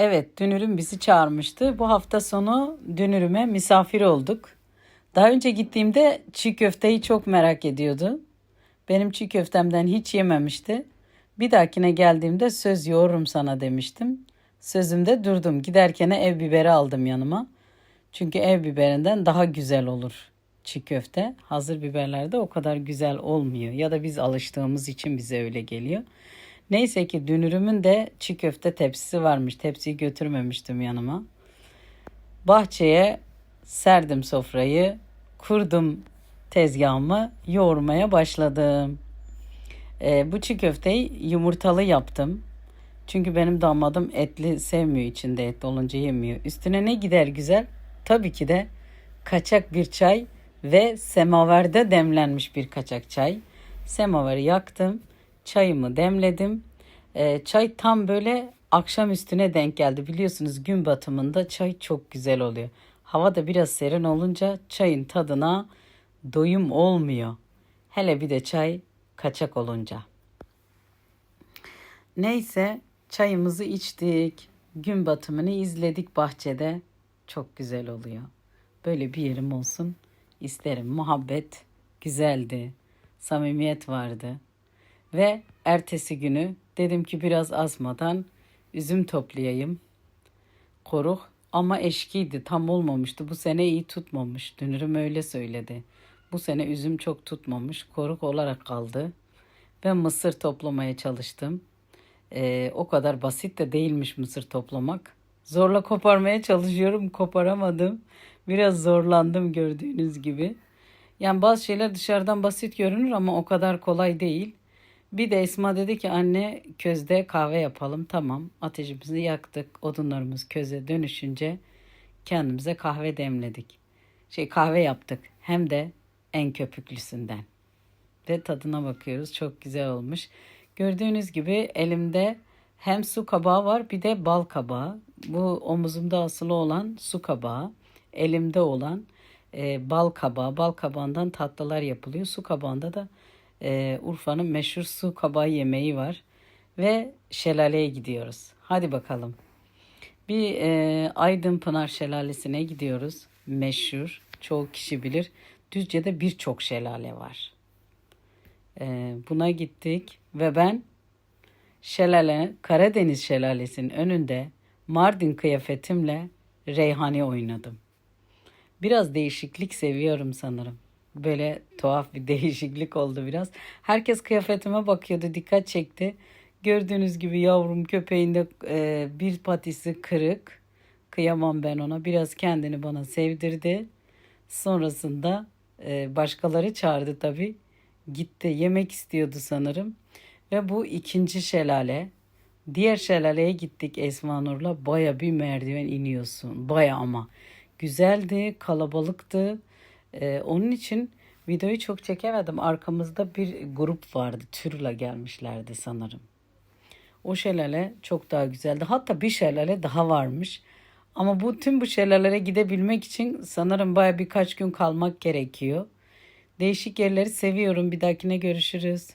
Evet, Dünürüm bizi çağırmıştı. Bu hafta sonu Dünürüm'e misafir olduk. Daha önce gittiğimde çiğ köfteyi çok merak ediyordu. Benim çiğ köftemden hiç yememişti. Bir dahakine geldiğimde söz yoğururum sana demiştim. Sözümde durdum. Giderken ev biberi aldım yanıma. Çünkü ev biberinden daha güzel olur çiğ köfte. Hazır biberlerde o kadar güzel olmuyor. Ya da biz alıştığımız için bize öyle geliyor. Neyse ki dünürümün de çiğ köfte tepsisi varmış. Tepsiyi götürmemiştim yanıma. Bahçeye serdim sofrayı, kurdum tezgahımı, yoğurmaya başladım. Ee, bu çiğ köfteyi yumurtalı yaptım. Çünkü benim damadım etli sevmiyor içinde et olunca yemiyor. Üstüne ne gider güzel? Tabii ki de kaçak bir çay ve semaverde demlenmiş bir kaçak çay. Semavarı yaktım, çayımı demledim. Ee, çay tam böyle akşam üstüne denk geldi. Biliyorsunuz gün batımında çay çok güzel oluyor. Hava da biraz serin olunca çayın tadına doyum olmuyor. Hele bir de çay kaçak olunca. Neyse çayımızı içtik. Gün batımını izledik bahçede. Çok güzel oluyor. Böyle bir yerim olsun isterim. Muhabbet güzeldi. Samimiyet vardı. Ve ertesi günü dedim ki biraz azmadan üzüm toplayayım. Koruk ama eşkiydi tam olmamıştı. Bu sene iyi tutmamış. Dünürüm öyle söyledi. Bu sene üzüm çok tutmamış. Koruk olarak kaldı. Ben mısır toplamaya çalıştım. Ee, o kadar basit de değilmiş mısır toplamak. Zorla koparmaya çalışıyorum, koparamadım. Biraz zorlandım gördüğünüz gibi. Yani bazı şeyler dışarıdan basit görünür ama o kadar kolay değil. Bir de Esma dedi ki anne közde kahve yapalım. Tamam ateşimizi yaktık. Odunlarımız köze dönüşünce kendimize kahve demledik. Şey kahve yaptık. Hem de en köpüklüsünden. Ve tadına bakıyoruz. Çok güzel olmuş. Gördüğünüz gibi elimde hem su kabağı var bir de bal kabağı. Bu omuzumda asılı olan su kabağı. Elimde olan e, bal kabağı. Bal kabağından tatlılar yapılıyor. Su kabağında da e, Urfa'nın meşhur su kabağı yemeği var. Ve şelaleye gidiyoruz. Hadi bakalım. Bir e, Aydın Pınar Şelalesi'ne gidiyoruz. Meşhur. Çoğu kişi bilir. Düzce'de birçok şelale var. E, buna gittik ve ben şelale, Karadeniz Şelalesi'nin önünde Mardin kıyafetimle Reyhani oynadım. Biraz değişiklik seviyorum sanırım. Böyle tuhaf bir değişiklik oldu biraz. Herkes kıyafetime bakıyordu, dikkat çekti. Gördüğünüz gibi yavrum köpeğinde e, bir patisi kırık. Kıyamam ben ona. Biraz kendini bana sevdirdi. Sonrasında e, başkaları çağırdı tabii. Gitti yemek istiyordu sanırım. Ve bu ikinci şelale. Diğer şelaleye gittik Esma Nur'la. Baya bir merdiven iniyorsun. Baya ama. Güzeldi, kalabalıktı. Ee, onun için videoyu çok çekemedim. Arkamızda bir grup vardı. Türla gelmişlerdi sanırım. O şelale çok daha güzeldi. Hatta bir şelale daha varmış. Ama bu tüm bu şelalelere gidebilmek için sanırım baya birkaç gün kalmak gerekiyor. Değişik yerleri seviyorum. Bir dahakine görüşürüz.